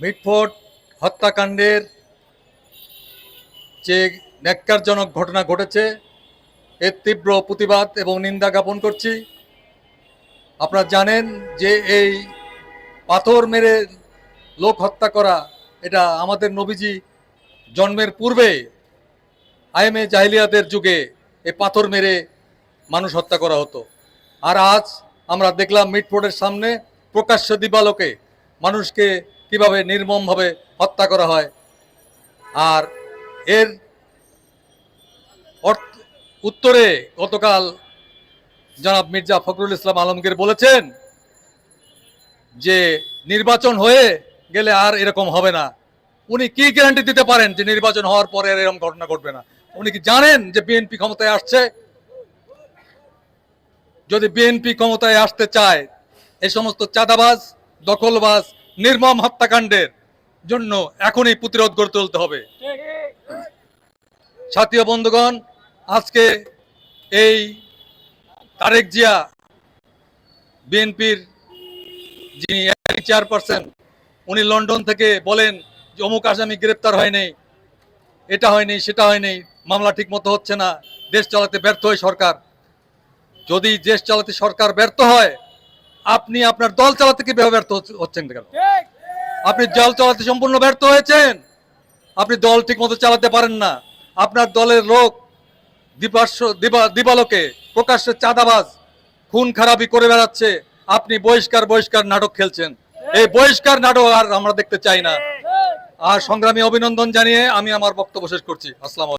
Mitford হত্যাকাণ্ডের যে ন্যাক্কারজনক ঘটনা ঘটেছে, এর তীব্র প্রতিবাদ এবং নিন্দা জ্ঞাপন করছি। আপনারা জানেন যে এই পাথর মেরে লোক হত্যা করা, এটা আমাদের নবীজি জন্মের পূর্বে আইএমএ জাহিলিয়াতের যুগে এই পাথর মেরে মানুষ হত্যা করা হতো। আর আজ আমরা দেখলাম মিটফোর্ডের সামনে প্রকাশ্য দিবালোকে মানুষকে কীভাবে নির্মমভাবে হত্যা করা হয়। আর এর উত্তরে গতকাল জনাব মির্জা ফখরুল ইসলাম আলমগীর বলেছেন যে নির্বাচন হয়ে গেলে আর এরকম হবে না। উনি কি গ্যারান্টি দিতে পারেন যে নির্বাচন হওয়ার পরে আর এরকম ঘটনা ঘটবে না? উনি কি জানেন যে বিএনপি ক্ষমতায় আসছে? যদি বিএনপি ক্ষমতায় আসতে চায় এই সমস্ত চাঁদাবাজ, দখলবাজ নির্মম হত্যাকাণ্ডের জন্য এখনই প্রতিরোধ গড়ে তুলতে হবে। সাথীয় বন্ধুগণ, আজকে এই তারেক জিয়া বিএনপির যিনি চেয়ারপারসন, উনি লন্ডন থেকে বলেন যে অমুক আসামি গ্রেপ্তার হয়নি, এটা হয়নি, সেটা হয়নি, মামলা ঠিক মতো হচ্ছে না, দেশ চালাতে ব্যর্থ হয় সরকার। যদি দেশ চালাতে সরকার ব্যর্থ হয় আপনি আপনার দল চালাতে কীভাবে ব্যর্থ হচ্ছেন কেন? আপনি দল চালাতে সম্পূর্ণ ব্যর্থ হয়েছেন। আপনি দল ঠিক মতো চালাতে পারেন না। আপনার দলের লোক দিবা- দিবালোকে প্রকাশ্যে চাঁদাবাজ খুন খারাপি করে বেড়াচ্ছে। আপনি বহিষ্কার বহিষ্কার নাটক খেলছেন। এই বহিষ্কার নাটক আর আমরা দেখতে চাই না। আর সংগ্রামী অভিনন্দন জানিয়ে আমি আমার বক্তব্য শেষ করছি। আসসালাম